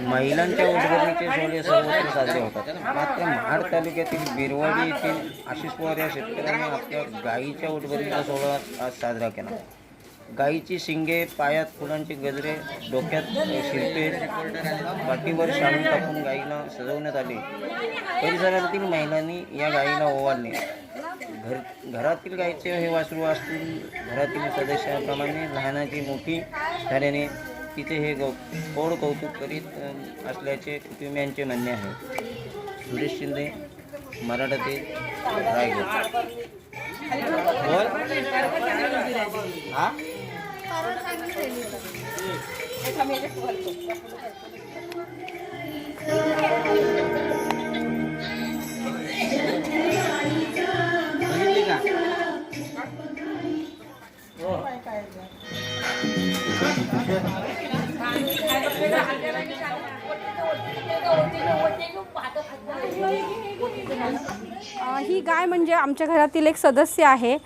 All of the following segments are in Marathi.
महिलांच्या उद्घाटनीचे सोहळे सर्वत्र साजरे होतात. मात्र महाड तालुक्यातील बिरवाडी येथील आशिष पवार या शेतकऱ्यांनी आपल्या गायीच्या उद्घाटनीचा सोहळा आज साजरा केला. गायीची शिंगे पायात फुलांचे गजरे डोक्यात शिल्पे पाठीवर शाळून टाकून गायीला सजवण्यात आले. परिसरातील महिलांनी या गायीला ओवाळले. घर घरातील गायीचे हे वासरू असतील घरातील सदस्याप्रमाणे लहानाची मोठी झाल्याने तिथे हे गौ गोड कौतुक करीत असल्याचे कुटुंबियांचे म्हणणे आहे. सुरेश शिंदे मराठा ते रायगड. बोल हा. बघितली का अ, ही गाय म्हणजे आमच्या घरातील एक सदस्य आहे.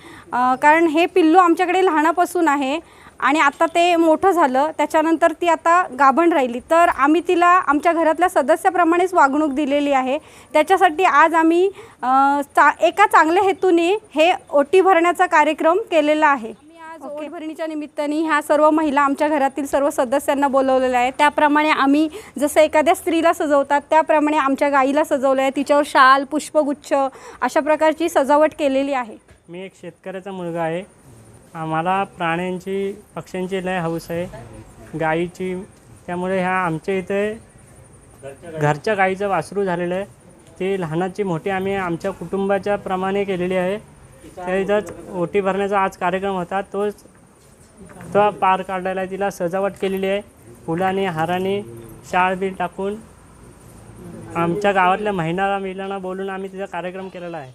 कारण हे पिल्लू आमच्याकडे लहानापासून आहे आणि आता ते मोठं झालं. त्याच्यानंतर ती आता गाभण राहिली. तर आम्ही तिला आमच्या घरातल्या सदस्याप्रमाणेच वागणूक दिलेली आहे. त्याच्यासाठी आज आम्ही चा एका चांगल्या हेतूने हे ओटी भरण्याचा कार्यक्रम केलेला आहे. आज निमित्ताने ह्या सर्व महिला आमच्या घरातील सर्व सदस्यांना बोलवलेलं आहे त्याप्रमाणे आम्ही जसं एखाद्या स्त्रीला सजवतात त्याप्रमाणे आमच्या गाईला सजवलं आहे तिच्यावर शाल पुष्पगुच्छ अशा प्रकारची सजावट केलेली आहे. मी एक शेतकऱ्याचा मुलगा आहे. आम्हाला प्राण्यांची पक्ष्यांची लय हौस आहे. गाईची त्यामुळे ह्या आमच्या इथे घरच्या गाईचं वासरू झालेलं आहे. ती लहानाची मोठी आम्ही आमच्या कुटुंबाच्या प्रमाणे केलेली आहे. त्या ओटी भरण्याचा आज कार्यक्रम होता. तोच तो पार काढलेला आहे तिला सजावट केलेली आहे. फुलाने हाराने शाळ बिल टाकून आमच्या गावातल्या महिला महिलांना बोलून आम्ही तिचा कार्यक्रम केलेला आहे.